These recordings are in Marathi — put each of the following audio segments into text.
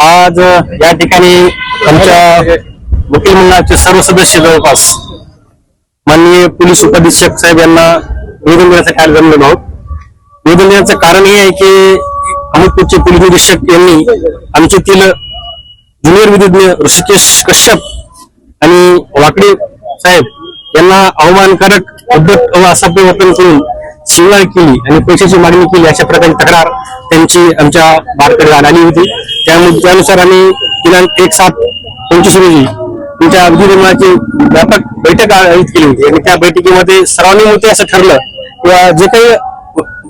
आज या ठिकाणी आमच्या वकील मंडळाचे सर्व सदस्य जवळपास माननीय पोलीस उपाधीक्षक साहेब यांना निवेदन देण्याचा आज जमलेलो आहोत. निवेदन देण्याचं कारण हे आहे की अहमदपूरचे पोलीस निरीक्षक यांनी आमच्यातील ज्युनियर विधिज्ञ ऋषिकेश कश्यप आणि वाकडे साहेब यांना अवमानकारक पद्धत असा असाभ्य वर्तन करून शिवगाळ केली आणि पैशाची मागणी केली अशा प्रकारची तक्रार त्यांची आमच्या बारकडे आली होती. त्यामुळे त्यानुसार आम्ही दिनांक एक सात पंचवीस रोजी तुमच्या विधिमंडळाची व्यापक बैठक आयोजित केली होती. आणि त्या बैठकीमध्ये सर्वांनी मते असं ठरलं किंवा जे काही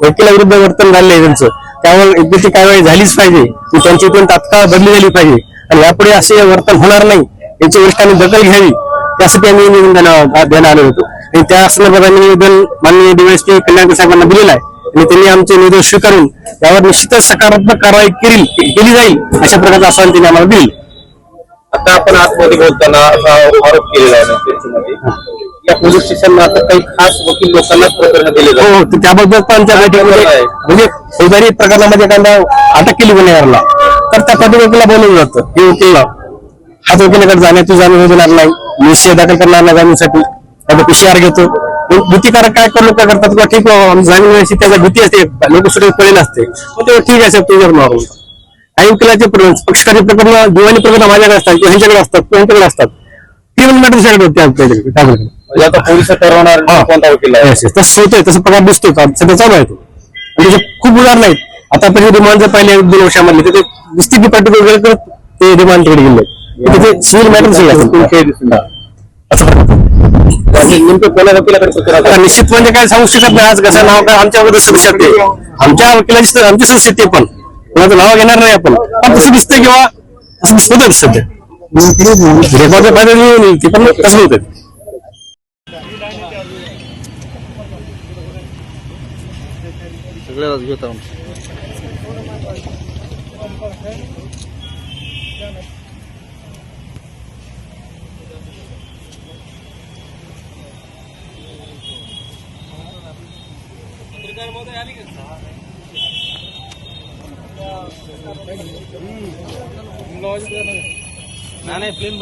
वकिलाविरुद्ध वर्तन झाले त्यांचं त्यावर एकदाची ती कारवाई झालीच पाहिजे. की त्यांची पण तात्काळ बदली झाली पाहिजे. आणि यापुढे असे वर्तन होणार नाही याची वरिष्ठांनी दखल घ्यावी त्यासाठी आम्ही निवेदन देणार देण्यात आलो होतो. आणि त्या संदर्भात आम्ही निवेदन माननीय डीवायसपी कल्याणकर साहेबांना दिलेलं आहे. आणि त्यांनी आमचे निवेदन स्वीकारून यावर निश्चितच सकारात्मक कारवाई केली केली जाईल अशा प्रकारचं आश्वासन त्यांनी आम्हाला दिलं आता आपण आतमध्ये बोलताना असा आरोप केलेला आहे या पोलीस स्टेशनला आता काही खास वकील लोकांनाच प्रकरण दिले हो हो. तर त्याबद्दल पण त्या बैठकीमध्ये. म्हणजे फौजदारी प्रकरणामध्ये एखादा अटक केली गुन्हेगाराला तर त्या पदी वकिला बोलवलं जातं. हे वकीलला हाच वकिलाकडे जाण्याची जामीन देणार नाही. निश्चय दाखल करणार नाही जामीनसाठी त्याचा पीसीआर घेतो. भीतीकारक काय कर लोक करतात किंवा ठीक बाबा, जामीन मिळायची त्याचा भीती असते लोक सुद्धा पडेल असते मग तेव्हा ठीक आहे तुझ्यावर मारून. काही वकिलाचे पक्षकारी प्रकरण दिवाणी प्रकरण माझ्याकडे असतात किंवा ह्यांच्याकडे असतात किंवा ह्यांच्याकडे असतात. ती मॅटर दुसऱ्याकडे होते आपल्याकडे त्याकडे. तसं होतंय तसं प्रकार दिसतोय का सध्या चालू आहे तो. आणि खूप उदाहरण नाहीत आता आपण रिमांड जर पाहिले दोन वर्षामधले तर ते डिस्ट्रिक्ट डिपार्टमेंट वगैरे करत ते रिमांड तिकडे गेले. तिथे सिव्हिल मॅटर सगळे असतात. असं प्रकार. नेमकं कोणा वकिलाकडे सूचना आता निश्चित म्हणजे काय सांगू शकत नाही आज कसं नाव काय आमच्या वगैरे सदस्यात ते आमच्या वकिलाची आमची सदस्य ते पण. कोणाचं नाव घेणार नाही आपण. पण तसं दिसतंय किंवा असं होतं सध्या. रेकॉर्डच्या फायदा नाही ते पण तसं होतं. सगळ्यालाच घेत आहोत नाही प्लेन